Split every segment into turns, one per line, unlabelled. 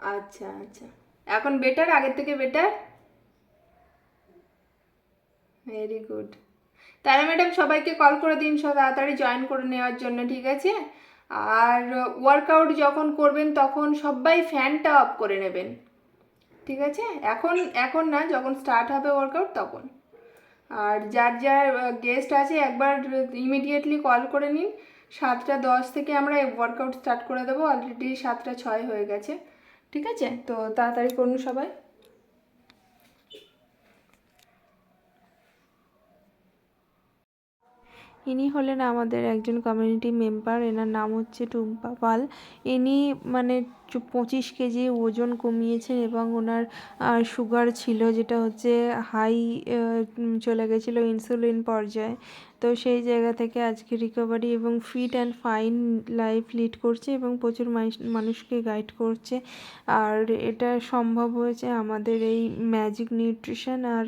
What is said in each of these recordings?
আচ্ছা আচ্ছা। এখন বেটার আগের থেকে বেটার ভেরি গুড তারা ম্যাডাম সবাইকে কল করে দিন, সব তাড়াতাড়ি জয়েন করে নেওয়ার জন্য, ঠিক আছে? আর ওয়ার্কআউট যখন করবেন, তখন সবাই ফ্যানটা অফ করে নেবেন। ঠিক আছে? এখন এখন না, যখন স্টার্ট হবে ওয়ার্কআউট তখন। আর যার যার গেস্ট আছে, একবার ইমিডিয়েটলি কল করে নিন। সাতটা দশ থেকে আমরা ওয়ার্কআউট স্টার্ট করে দেবো। অলরেডি সাতটা ছয় হয়ে গেছে। ঠিক আছে? তো তাড়াতাড়ি করুন সবাই।
ইনি হলেন আমাদের একজন কমিউনিটি মেম্বার এনার নাম হচ্ছে টুম্পা পাল। ইনি মানে পঁচিশ কেজি ওজন কমিয়েছেন এবং ওনার সুগার ছিল যেটা হচ্ছে হাই চলে গেছিল ইনসুলিন পর্যায়ে। তো সেই জায়গা থেকে আজকে রিকভারি এবং fit and fine life lead করছে এবং প্রচুর মানুষ- মানুষকে গাইড করছে। আর এটা সম্ভব হয়েছে আমাদের এই ম্যাজিক নিউট্রিশন আর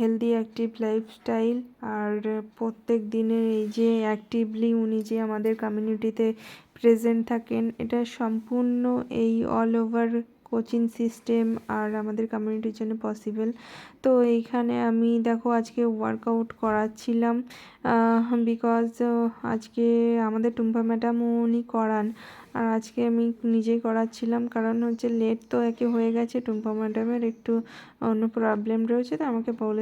হেলদি অ্যাক্টিভ লাইফস্টাইল আর প্রত্যেক দিনের এই যে অ্যাক্টিভলি উনি যে আমাদের কমিউনিটিতে প্রেজেন্ট থাকেন। এটা সম্পূর্ণ এই অল ওভার কোচিং সিস্টেম আর আমাদের কমিউনিটির জন্য পসিবল তো এইখানে আমি দেখো আজকে ওয়ার্কআউট করাচ্ছিলাম বিকজ আজকে আমাদের টুম্পা ম্যাডাম উনি করান। আর আজকে আমি নিজেই করাচ্ছিলাম, কারণ হচ্ছে লেট তো একে হয়ে গেছে, টুম্পা ম্যাডামের একটু অন্য প্রবলেম রয়েছে, তো আমাকে বলে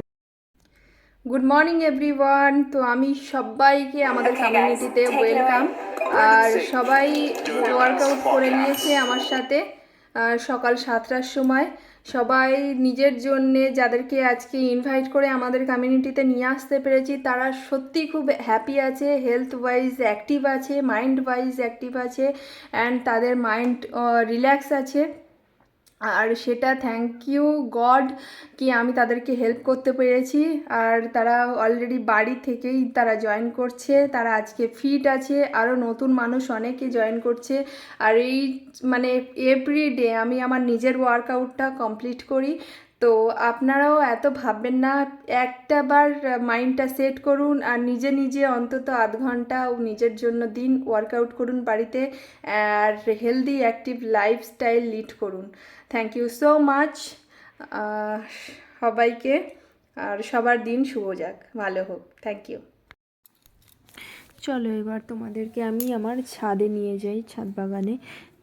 গুড মর্নিং এভরিওয়ান তো আমি সবাইকে আমাদের কমিউনিটিতে ওয়েলকাম আর সবাই ওয়ার্কআউট করে নিয়েছে আমার সাথে সকাল সাতটার সময়। সবাই নিজের জন্যে যাদেরকে আজকে ইনভাইট করে আমাদের কমিউনিটিতে নিয়ে আসতে পেরেছি তারা সত্যি খুব হ্যাপি আছে হেলথ ওয়াইজ অ্যাক্টিভ আছে মাইন্ড ওয়াইজ অ্যাক্টিভ আছে অ্যান্ড তাদের মাইন্ড রিল্যাক্স আছে। আর সেটা থ্যাংক ইউ গড কি আমি তাদেরকে হেল্প করতে পেরেছি। আর তারা অলরেডি বাড়ি থেকেই তারা জয়েন করছে, তারা আজকে ফিট আছে আরও নতুন মানুষ অনেকে জয়েন করছে। আর এই মানে এভরি ডে আমি আমার নিজের ওয়ার্কআউটটা কমপ্লিট করি। তো আপনারাও এত ভাববেন না, একটা বার মাইন্ডটা সেট করুন আর নিজে নিজে অন্তত আধ ঘণ্টা নিজের জন্য দিন ওয়ার্কআউট করুন বাড়িতে আর হেলদি অ্যাক্টিভ লাইফস্টাইল লিড করুন। থ্যাংক ইউ সো মাচ সবাইকে আর সবার দিন শুভ যাক, ভালো হোক। থ্যাংক ইউ
চলো এবার তোমাদেরকে আমি আমার ছাদে নিয়ে যাই, ছাদ বাগানে।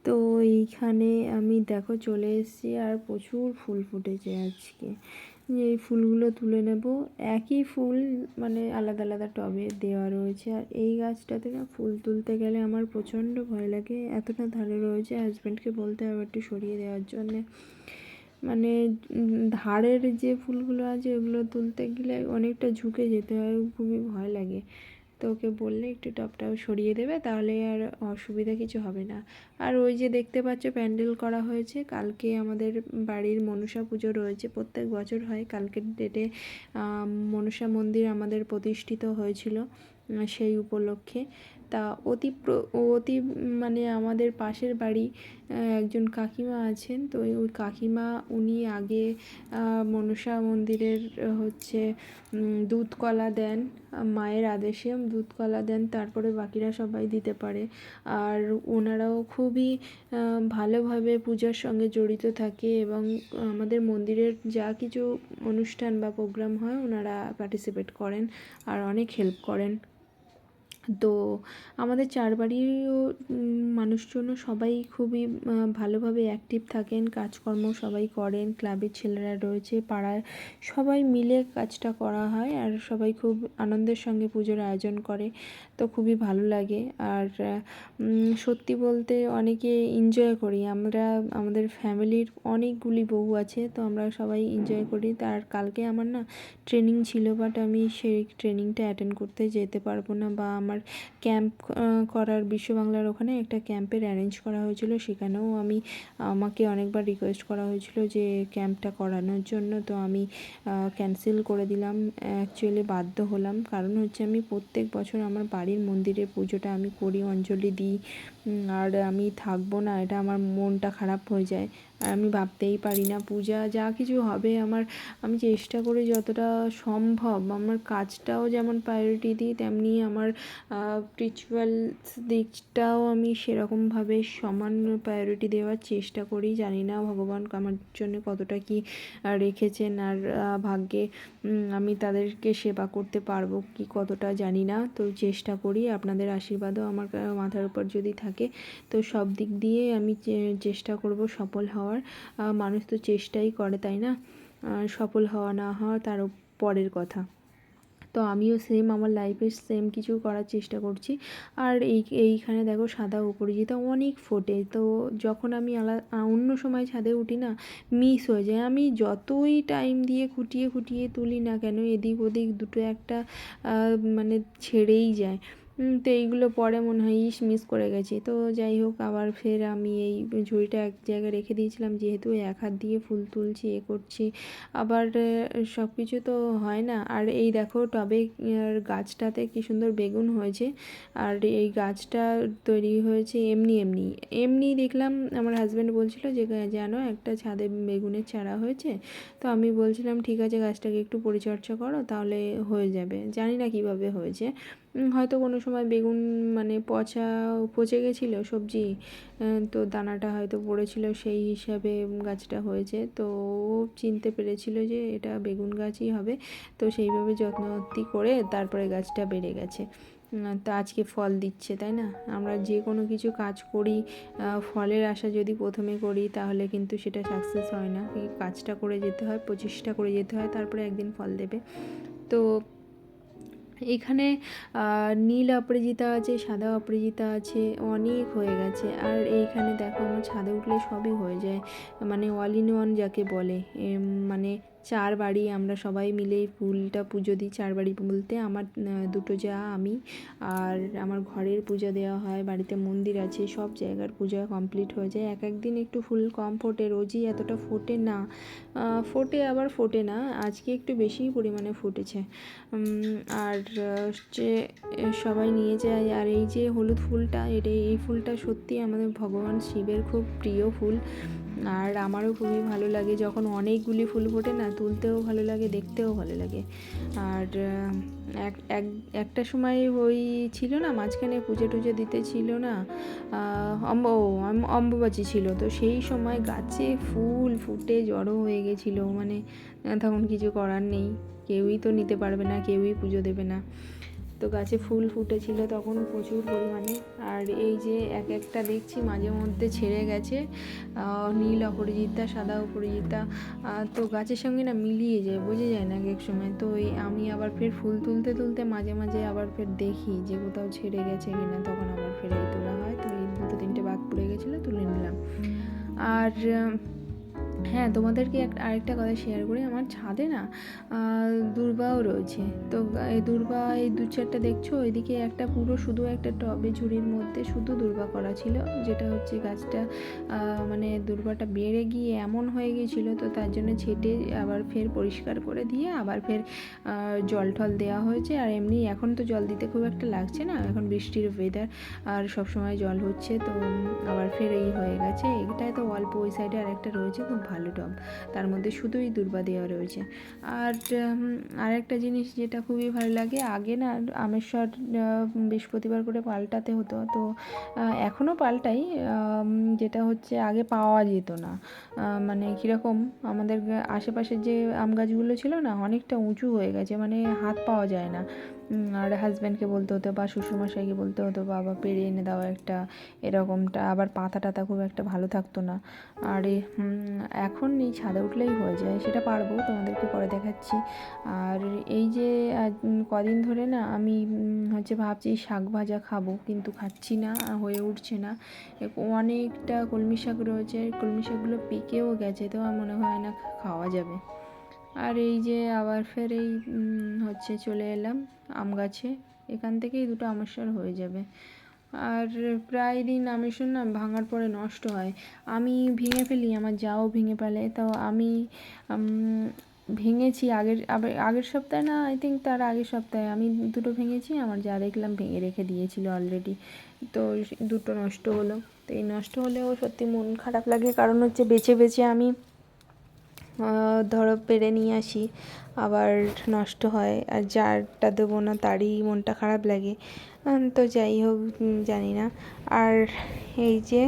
তো এইখানে আমি দেখো চলে এসেছি আর প্রচুর ফুল ফুটেছে আজকে। এই ফুলগুলো তুলে নেব। একই ফুল মানে আলাদা আলাদা টবে দেওয়া রয়েছে। আর এই গাছটাতে না ফুল তুলতে গেলে আমার প্রচণ্ড ভয় লাগে। এতটা ধারে রয়েছে হাজব্যান্ডকে বলতে হবে একটু সরিয়ে দেওয়ার জন্যে। মানে ধারের যে ফুলগুলো আছে ওগুলো তুলতে গেলে অনেকটা ঝুঁকে যেতে হয়, খুবই ভয় লাগে। তো ওকে বললে একটু টপটাও সরিয়ে দেবে, তাহলে আর অসুবিধা কিছু হবে না। আর ওই যে দেখতে পাচ্ছ প্যান্ডেল করা হয়েছে, কালকে আমাদের বাড়ির মনসা পুজো রয়েছে, প্রত্যেক বছর হয়। কালকের ডেটে মনসা মন্দির আমাদের প্রতিষ্ঠিত হয়েছিল। সেই উপলক্ষে। তা অতি অতি মানে আমাদের পাশের বাড়ি একজন কাকিমা আছেন। তো ওই কাকিমা উনি আগে মনসা মন্দিরের হচ্ছে দুধ কলা দেন, মায়ের আদেশে দুধ কলা দেন, তারপরে বাকিরা সবাই দিতে পারে। আর ওনারাও খুবই ভালোভাবে পূজার সঙ্গে জড়িত থাকে এবং আমাদের মন্দিরের যা কিছু অনুষ্ঠান বা প্রোগ্রাম হয়, ওনারা পার্টিসিপেট করেন আর অনেক হেল্প করেন। তো আমাদের চারবাড়িও উম, মানুষজনও সবাই খুবই ভালোভাবে অ্যাক্টিভ থাকেন কাজকর্ম সবাই করেন ক্লাবের ছেলেরা রয়েছে পাড়ায় সবাই মিলে কাজটা করা হয় আর সবাই খুব আনন্দের সঙ্গে পুজোর আয়োজন করে তো খুবই ভালো লাগে। আর সত্যি বলতে অনেকে এনজয় করি। আমরা আমাদের ফ্যামিলির অনেকগুলি বউ আছে তো আমরা সবাই এনজয় করি। তার কালকে আমার না ট্রেনিং ছিল বাট আমি সেই ট্রেনিংটা অ্যাটেন্ড করতে যেতে পারব না বা আমার ক্যাম্প করার বিশ্ব বাংলার ওখানে একটা ক্যাম্পের অ্যারেঞ্জ করা হয়েছিল। সেখানেও আমি, আমাকে অনেকবার রিকোয়েস্ট করা হয়েছিল যে ক্যাম্পটা করানোর জন্য। তো আমি ক্যান্সেল করে দিলাম। অ্যাকচুয়ালি বাধ্য হলাম। কারণ হচ্ছে আমি প্রত্যেক বছর আমার বাড়ির মন্দিরে পুজোটা আমি করি, অঞ্জলি দিই। আর আমি থাকব না, এটা আমার মনটা খারাপ হয়ে যায়। আর আমি ভাবতেই পারি না, পূজা যা কিছু হবে আমার, আমি চেষ্টা করি যতটা সম্ভব। আমার কাজটাও যেমন প্রায়োরিটি দিই, তেমনি আমার রিচুয়ালস দিকটাও আমি সেরকমভাবে সমান প্রায়োরিটি দেওয়ার চেষ্টা করি। জানি না ভগবান আমার জন্য কতটা কি রেখেছেন আর ভাগ্যে আমি তাদেরকে সেবা করতে পারব কি কতটা জানি না। তো চেষ্টা করি, আপনাদের আশীর্বাদও আমার মাথার উপর যদি থাকে, তো সব দিক দিয়ে আমি চেষ্টা করব সফল হওয়ার। মানুষ তো চেষ্টাই করে, তাই না? সফল হওয়া না হওয়া তার পরের কথা। তো আমিও সেম আমার লাইফে সেম কিছু করার চেষ্টা করছি। আর এই, এইখানে দেখো সাদা অপরাজিতা অনেক ফোটে। তো যখন আমি আলাদা অন্য সময় ছাদে উঠি না মিস হয়ে যায়। আমি যতই টাইম দিয়ে খুঁটিয়ে খুঁটিয়ে তুলি না কেন, এদিক ওদিক দুটো একটা মানে ছেড়েই যায়। তো এইগুলো পরে মনে হয় ইস মিস করে গেছি। তো যাই হোক, আবার ফের আমি এই ঝুড়িটা এক জায়গায় রেখে দিয়েছিলাম, যেহেতু এক হাত দিয়ে ফুল তুলছি, এ করছি। আবার সব কিছু তো হয় না। আর এই দেখো, টবে গাছটাতে কি সুন্দর বেগুন হয়েছে। আর এই গাছটা তৈরি হয়েছে এমনি এমনি। এমনি দেখলাম, আমার হাজব্যান্ড বলছিল যে জানো, একটা ছাদে বেগুনের চারা হয়েছে? তো আমি বলছিলাম, ঠিক আছে, গাছটাকে একটু পরিচর্যা করো, তাহলে হয়ে যাবে। জানি না কীভাবে হয়েছে। হয়তো কোনো সময় বেগুন মানে পচা পচে গেছিল সবজি তো দানাটা হয়তো পড়েছিল, সেই হিসাবে গাছটা হয়েছে। তো ও চিনতে পেরেছিল যে এটা বেগুন গাছই হবে। তো সেইভাবে যত্নতি করে তারপরে গাছটা বেড়ে গেছে। তা আজকে ফল দিচ্ছে, তাই না? আমরা যে কোনো কিছু কাজ করি ফলের আশা যদি প্রথমে করি, তাহলে কিন্তু সেটা সাকসেস হয় না। কাজটা করে যেতে হয়, প্রচেষ্টা করে যেতে হয়, তারপরে একদিন ফল দেবে। তো এখানে নীল অপরাজিতা আছে, সাদা অপরাজিতা আছে, অনেক হয়ে গেছে। আর এইখানে দেখো, আমার ছাদে উঠলে সবই হয়ে যায়। মানে অল ইন ওয়ান যাকে বলে। মানে চার বাড়ি আমরা সবাই মিলে ফুলটা পুজো দিই চার বাড়ি বলতে আমার দুটো যা আমি। আর আমার ঘরের পূজা দেওয়া হয়, বাড়িতে মন্দির আছে, সব জায়গার পূজা কমপ্লিট হয়ে যায়। এক একদিন একটু ফুল কম ফোটে, রোজই এতটা ফোটে না। ফোটে আবার ফোটে না, আজকে একটু বেশিই পরিমাণে ফুটেছে। আর, হচ্ছে, সবাই নিয়ে যায়। আর এই যে হলুদ ফুলটা, এটা, এই ফুলটা সত্যি আমাদের ভগবান শিবের খুব প্রিয় ফুল। আর আমারও খুবই ভালো লাগে যখন অনেকগুলি ফুল ফোটে না, তুলতেও ভালো লাগে, দেখতেও ভালো লাগে। আর এক এক, একটা সময় ওই ছিল না, মাঝখানে পুজো টুজো দিতে ছিল না অম্ব অম্বুবাচী ছিল। তো সেই সময় গাছে ফুল ফুটে জড়ো হয়ে গেছিল মানে তখন কিছু করার নেই। কেউই তো নিতে পারবে না, কেউই পুজো দেবে না। তো গাছে ফুল ফুটেছিল তখন প্রচুর পরিমাণে। আর এই যে এক একটা দেখছি মাঝে মধ্যে ছেড়ে গেছে। নীল অপরাজিতা সাদা অপরাজিতা তো গাছের সঙ্গে না মিলিয়ে যায় বোঝা যায় না এক সময়। তো এই আমি আবার ফের ফুল তুলতে তুলতে মাঝে মাঝে আবার ফের দেখি যে কোথাও ছেড়ে গেছে কিনা তখন আবার ফের এই তোলা হয়। তো এই দুটো তিনটে বাদ পড়ে গেছিল তুলে নিলাম। আর হ্যাঁ তোমাদেরকে এক, আরেকটা কথা শেয়ার করি। আমার ছাদে না দুর্বাও রয়েছে। তো এই দুর্বা এই দু চারটা দেখছ? এদিকে একটা পুরো শুধু একটা টবে ঝুড়ির মধ্যে শুধু দুর্বা করা ছিল। যেটা হচ্ছে গাছটা মানে দুর্বাটা বেড়ে গিয়ে এমন হয়ে গিয়েছিল, তো তার জন্য ছেটে আবার ফের পরিষ্কার করে দিয়ে আবার ফের জল টল দেওয়া হয়েছে। আর এমনি এখন তো জল দিতে খুব একটা লাগছে না। এখন বৃষ্টির ওয়েদার আর সব সময় জল হচ্ছে, তো আবার ফের এই হয়ে গেছে। এটাই তো অল্প, ওই সাইডে আর একটা রয়েছে, খুব ভালো। টব তার মধ্যে শুধুই দূর্বা দেওয়া রয়েছে। আর আরেকটা জিনিস যেটা খুবই ভালো লাগে আগে না আমেশ্বর আহ, বৃহস্পতিবার করে পাল্টাতে হতো। তো এখনও পাল্টাই যেটা হচ্ছে আগে পাওয়া যেত না। মানে কীরকম আমাদের আশেপাশের যে আম গাছগুলো ছিল না অনেকটা উঁচু হয়ে গেছে মানে হাত পাওয়া যায় না। আর হাজব্যান্ডকে বলতে হতো বা শ্বশুরমশাইকে বলতে হতো বাবা পেরে এনে দাও একটা। এরকমটা। আবার পাতা টাতা খুব একটা ভালো থাকতো না। আর এ, এখন এই ছাদে উঠলেই হয়ে যায়, সেটা পারব, তোমাদেরকে পরে দেখাচ্ছি। আর এই যে কদিন ধরে না আমি হচ্ছে ভাবছি শাক ভাজা খাব, কিন্তু খাচ্ছি না, হয়ে উঠছে না। অনেকটা কলমি শাক রয়েছে, কলমি শাকগুলো পেকেও গেছে, তো আমার মনে হয় না খাওয়া যাবে। আর এই যে আবার ফের এই হচ্ছে চলে এলাম আম গাছে, এখান থেকেই দুটো আমস্বর হয়ে যাবে। আর প্রায় দিন আমেশ্বর না ভাঙার পরে নষ্ট হয়। আমি ভেঙে ফেলি, আমার যাও ভেঙে ফেলে। তো আমি ভেঙেছি আগের আগের সপ্তাহে না আই থিঙ্ক তার আগের সপ্তাহে। আমি দুটো ভেঙেছি, আমার যা দেখলাম ভেঙে রেখে দিয়েছিল অলরেডি তো দুটো নষ্ট হলো। তো এই নষ্ট হলেও সত্যি মন খারাপ লাগে। কারণ হচ্ছে বেছে বেছে আমি ধরো পেরে নিয়ে আসি, আবার নষ্ট হয়, আর যারটা দেবো না তারই মনটা খারাপ লাগে। তো যাই হোক জানি না। আর এই যে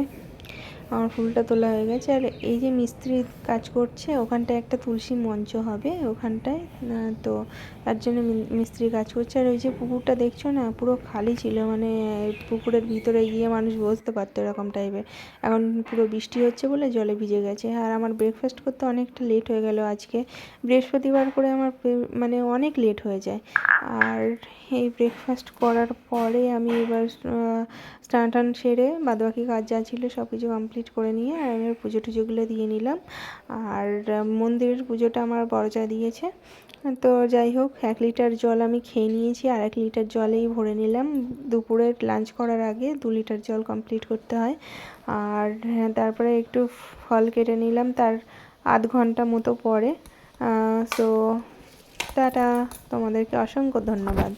আমার ফুলটা তোলা হয়ে গেছে। আর এই যে মিস্ত্রি কাজ করছে, ওখানটায় একটা তুলসী মঞ্চ হবে ওখানটায় তো তার জন্য মিস্ত্রি কাজ করছে। আর ওই যে পুকুরটা দেখছ না, পুরো খালি ছিল মানে পুকুরের ভিতরে গিয়ে মানুষ বসতে পারতো এরকম টাইপের এখন পুরো বৃষ্টি হচ্ছে বলে জলে ভিজে গেছে। আর আমার ব্রেকফাস্ট করতে অনেকটা লেট হয়ে গেল আজকে। বৃহস্পতিবার করে আমার মানে অনেক লেট হয়ে যায়। আর এই ব্রেকফাস্ট করার পরে আমি এবার স্নান টান সেরে বাদবাকি কাজ যা ছিল সব কিছু কমপ্লিট করে নিয়ে আর আমি পুজো টুজোগুলো দিয়ে নিলাম। আর মন্দিরের পুজোটা আমার বড়জা দিয়েছে। তো যাই হোক, এক লিটার জল আমি খেয়ে নিয়েছি আর এক লিটার জলেই ভরে নিলাম। দুপুরের লাঞ্চ করার আগে দু লিটার জল কমপ্লিট করতে হয়। আর তারপরে একটু ফল কেটে নিলাম তার আধ ঘণ্টা মতো পরে। So tata. তোমাদেরকে অসংখ্য ধন্যবাদ।